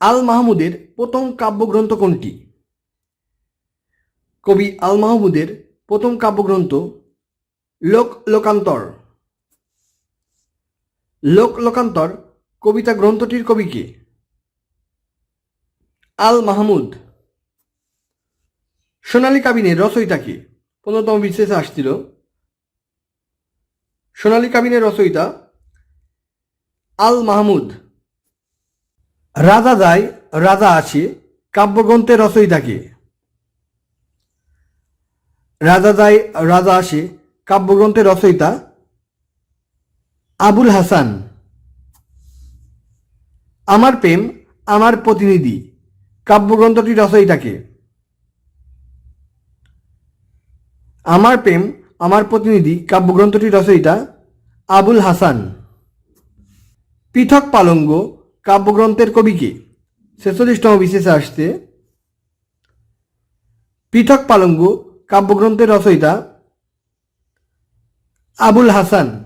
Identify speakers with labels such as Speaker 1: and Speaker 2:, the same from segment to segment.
Speaker 1: আল মাহমুদের প্রথম কাব্যগ্রন্থ কোনটি? কবি আল মাহমুদের প্রথম কাব্যগ্রন্থ লোক লোকান্তর। লোক লোকান্তর কবিতা গ্রন্থটির কবি কে? আল মাহমুদ সোনালী কাবিনের রচয়িতা কে? পনেরোতম বিশেষে আসছিল। সোনালী কাবিনের রচয়িতা আল মাহমুদ রাজা যায়, রাজা আছে কাব্যগ্রন্থের রচয়িতা কে রাজা যায়, রাজা আসে কাব্যগ্রন্থের রচয়িতা আবুল হাসান। আমার প্রেম, আমার প্রতিনিধি, কাব্যগ্রন্থটি রচয়িতাকে আমার প্রেম, আমার প্রতিনিধি, কাব্যগ্রন্থটি রচয়িতা আবুল হাসান। পৃথক পালঙ্গ কাব্যগ্রন্থের কবিকে ছেচল্লিশতম বিশেষে আসছে পৃথক পালঙ্গ, কাব্যগ্রন্থের রচয়িতা আবুল হাসান।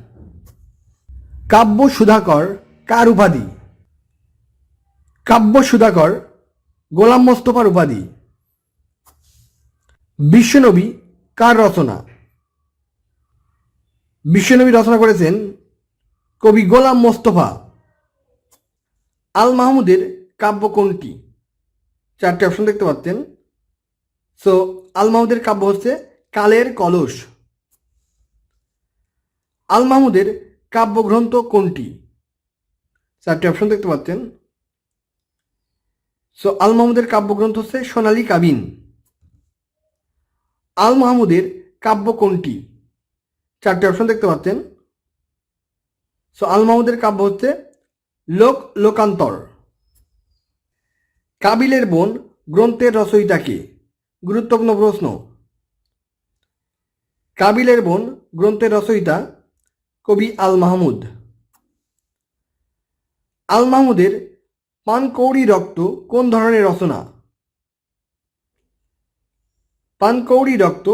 Speaker 1: কাব্য সুধাকর কার উপাধি? কাব্য সুধাকর গোলাম মোস্তফার উপাধি। বিশ্বনবী কার রচনা? বিশ্বনবী রচনা করেছেন কবি গোলাম মোস্তফা। আল মাহমুদের কাব্য কোনটি? চারটি অপশন দেখতে পাচ্ছেন। সো আল মাহমুদের কাব্য হচ্ছে কালের কলস। আল মাহমুদের কাব্যগ্রন্থ কোনটি? চারটি অপশন দেখতে পাচ্ছেন। সো আল মাহমুদের কাব্যগ্রন্থ হচ্ছে সোনালি কাবিন। আল মাহমুদের কাব্য কোনটি? চারটি অপশন দেখতে পাচ্ছেন। সো আল মাহমুদের কাব্য হচ্ছে লোক, লোকান্তর। কাবিলের বোন গ্রন্থের রচয়িতা কে? গুরুত্বপূর্ণ প্রশ্ন। কাবিলের বোন গ্রন্থের রচয়িতা কবি আল মাহমুদ। আল মাহমুদের পানকৌড়ি রক্ত কোন ধরনের রচনা? পানকৌড়ি রক্ত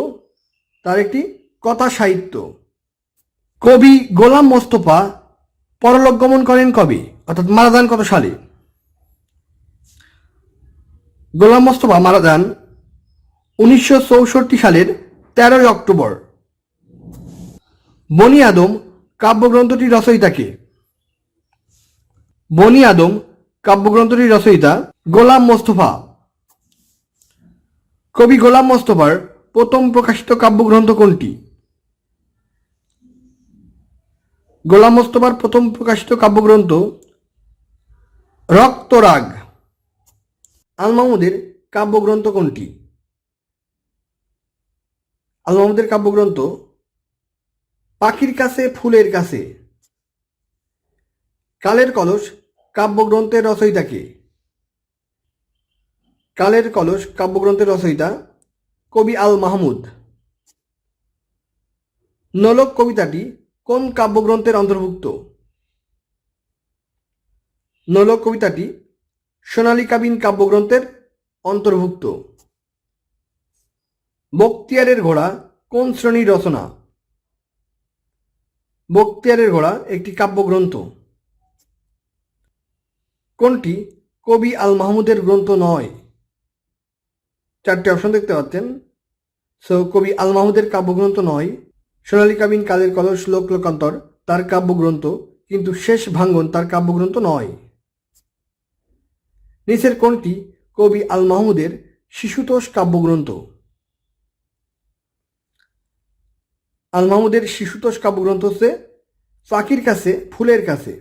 Speaker 1: তার একটি কথা সাহিত্য। কবি গোলাম মোস্তফা পরলোক গমন করেন কবে, অর্থাৎ মারা যান কত সালে গোলাম মোস্তফা মারা যান উনিশশো চৌষট্টি সালের তেরোই অক্টোবর। বনি আদম কাব্যগ্রন্থটি রচয়িতাকে। বনি আদম কাব্যগ্রন্থটির রচয়িতা গোলাম মোস্তফা। কবি গোলাম মোস্তফার প্রথম প্রকাশিত কাব্যগ্রন্থ কোনটি? গোলাম মোস্তফার প্রথম প্রকাশিত কাব্যগ্রন্থ রক্তরাগ। আল মাহমুদের কাব্যগ্রন্থ কোনটি? আল মাহমুদের কাব্যগ্রন্থ, পাখির কাছে, ফুলের কাছে। কালের কলস কাব্যগ্রন্থের রচয়িতাকে। কালের কলস কাব্যগ্রন্থের রচয়িতা কবি আল মাহমুদ। নলক কবিতাটি কোন কাব্যগ্রন্থের অন্তর্ভুক্ত? নলক কবিতাটি সোনালী কাবিন কাব্যগ্রন্থের অন্তর্ভুক্ত। বক্তিয়ারের ঘোড়া কোন শ্রেণির রচনা? বক্তিয়ারের ঘোড়া একটি কাব্যগ্রন্থ। কোনটি কবি আল মাহমুদের গ্রন্থ নয়? চারটি অপশন দেখতে পাচ্ছেন। সো কবি আল মাহমুদের কাব্যগ্রন্থ নয় সোনালী কাবিন কালের কলস লোক লোকান্তর, তার কাব্যগ্রন্থ, কিন্তু শেষ ভাঙ্গন তার কাব্যগ্রন্থ নয়। নিচের কোনটি কবি আল মাহমুদের শিশুতোষ কাব্যগ্রন্থ। আল মাহমুদের শিশুতোষ কাব্যগ্রন্থ হচ্ছে পাখির কাছে, ফুলের কাছে।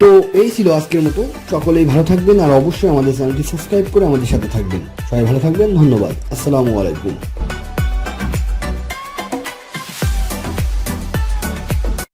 Speaker 1: তো এই ছিল আজকের মতো। সকলেই ভালো থাকবেন আর অবশ্যই আমাদের চ্যানেলটি সাবস্ক্রাইব করে আমাদের সাথে থাকবেন। সবাই ভালো থাকবেন। ধন্যবাদ। আসসালামু আলাইকুম।